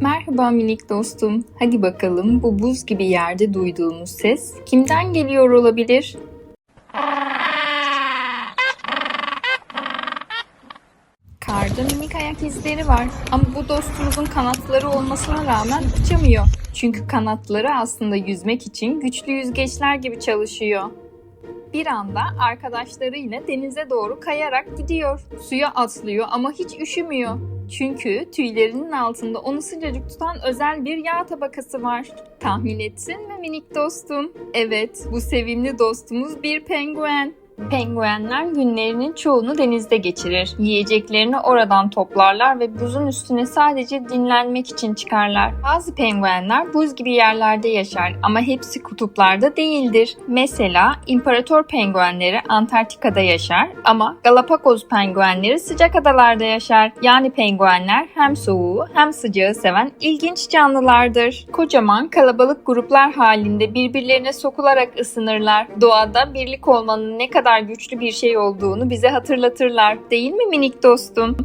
Merhaba minik dostum. Hadi bakalım bu buz gibi yerde duyduğumuz ses kimden geliyor olabilir? Karda minik ayak izleri var ama bu dostumuzun kanatları olmasına rağmen uçamıyor. Çünkü kanatları aslında yüzmek için güçlü yüzgeçler gibi çalışıyor. Bir anda arkadaşlarıyla denize doğru kayarak gidiyor. Suya atlıyor ama hiç üşümüyor. Çünkü tüylerinin altında onu sıcacık tutan özel bir yağ tabakası var. Tahmin ettin mi minik dostum? Evet, bu sevimli dostumuz bir penguen. Penguenler günlerinin çoğunu denizde geçirir. Yiyeceklerini oradan toplarlar ve buzun üstüne sadece dinlenmek için çıkarlar. Bazı penguenler buz gibi yerlerde yaşar ama hepsi kutuplarda değildir. Mesela imparator penguenleri Antarktika'da yaşar ama Galapagos penguenleri sıcak adalarda yaşar. Yani penguenler hem soğuğu hem sıcağı seven ilginç canlılardır. Kocaman kalabalık gruplar halinde birbirlerine sokularak ısınırlar. Doğada birlik olmanın ne kadar güçlü bir şey olduğunu bize hatırlatırlar. Değil mi minik dostum?